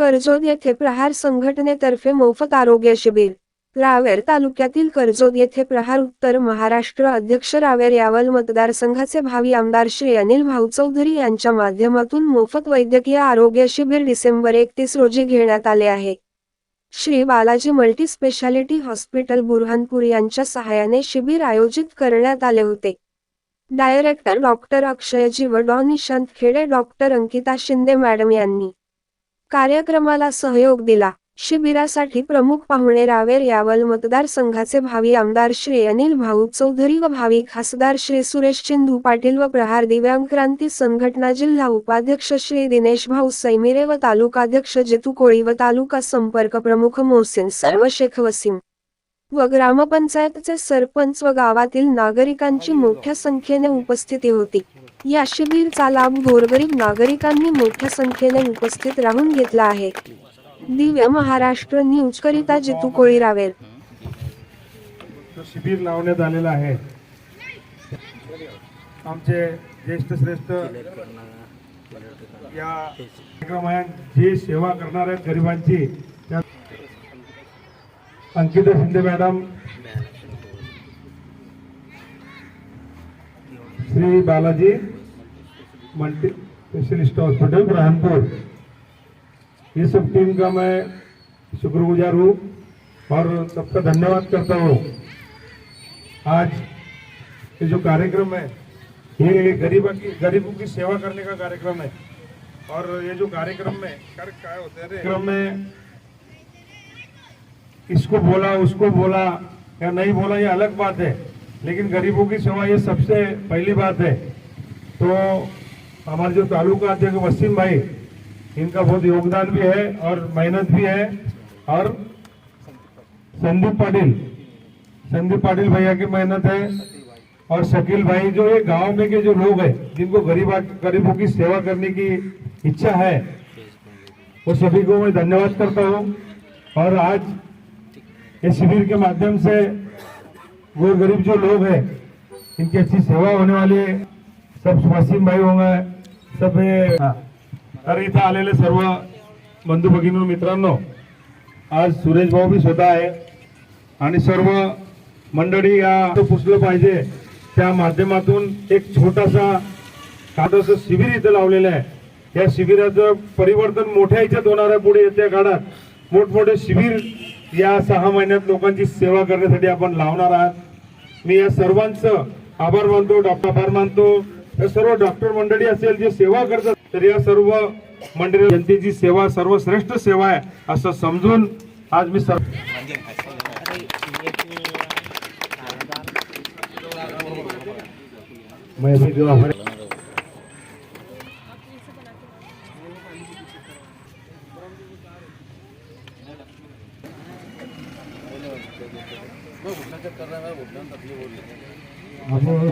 कर्जोद येथे प्रहार संघटनेतर्फे मोफत आरोग्य शिबिर. रावेर तालुक्यातील कर्जोद येथे प्रहार उत्तर महाराष्ट्र अध्यक्ष रावेर यावल मतदारसंघाचे भावी आमदार श्री अनिल भाऊ चौधरी यांच्या माध्यमातून मोफत वैद्यकीय आरोग्य शिबिर डिसेंबर एकतीस रोजी घेण्यात आले आहे. Shri Balaji multi speciality hospital Burhanpur यांच्या सहाय्याने शिबिर आयोजित करण्यात आले होते. डायरेक्टर डॉक्टर अक्षयजी व डॉ निशांत खेडे डॉक्टर अंकिता शिंदे मॅडम यांनी कार्यक्रमाला सहयोग दिला. शिबिरासाठी प्रमुख पाहुणे रावेर यावल मतदारसंघाचे भावी आमदार श्री अनिल भाऊ चौधरी व भावी खासदार श्री सुरेश चिंधू पाटील व प्रहार दिव्यांग क्रांती संघटना जिल्हा उपाध्यक्ष श्री दिनेश भाऊ सैमिरे व तालुकाध्यक्ष जेतू कोळी व तालुका संपर्क प्रमुख मोहसिन सर्व शेख वसीम. व ग्रामपंचायतचे सरपंच व गावातील नागरिकांची मोठ्या संख्येने उपस्थिती होती. या शिबिरचा लाभ गोरगरीब नागरिकांनी मोठ्या संख्येने उपस्थित राहून घेतला आहे. दिव्य महाराष्ट्र न्यूज करिता जितू कोळी रावेर तो शिबिर लावण्यात आलेला आहे. आमचे ज्येष्ठ श्रेष्ठ या जी सेवा करणार आहेत गरिबांची त्या Ankita Shinde madam Shri Balaji multi specialist hospital Burhanpur ये सब टीम का मैं शुक्रगुजार हूँ और सबका धन्यवाद करता हूँ। आज ये जो कार्यक्रम है ये गरीबों की गरीबों की सेवा करने का कार्यक्रम है। और ये जो कार्यक्रम में हैं कार्यक्रम में इसको बोला, उसको बोला, या नहीं बोला, ये अलग बात है। लेकिन गरीबों की सेवा ये सबसे पहली बात है। तो हमारे जो तालुका अध्यक्ष वसीम भाई, इनका बहुत योगदान भी है और मेहनत भी है। और संदीप पाटिल संदीप पाटिल भैया की मेहनत है। और शकील भाई, जो ये गाँव में के जो लोग हैं, जिनको गरीब, गरीबों की सेवा करने की इच्छा है, वो सभी को मैं धन्यवाद करता हूँ। और आज इस शिविर के माध्यम से वो गरीब जो लोग हैं इनकी अच्छी सेवा होने वाली है। सब सुभाषिम भाई होंगे सब हे। अरे तर इथं आलेले सर्व बंधू भगिनी मित्रांनो आज सुरेश भाऊ बी स्वतः आहे आणि सर्व मंडळी या पुसलं पाहिजे. त्या माध्यमातून एक छोटासा काढाचं शिबिर इथं लावलेलं आहे. या शिबिराचं परिवर्तन मोठ्या याच्यात होणार आहे पुढे येत्या काळात. मोठमोठे शिबिर या सहा महिन्यात लोकांची सेवा करण्यासाठी आपण लावणार आहात. मी या सर्वांचं आभार मानतो डॉक्टर आभार मानतो. या सर्व डॉक्टर मंडळी असेल जे सेवा करतात तर या सर्व मंडळी जनतेची सेवा सर्वश्रेष्ठ सेवा आहे असं समजून आज मी सर्व मैं अभी जो तकलीफ अब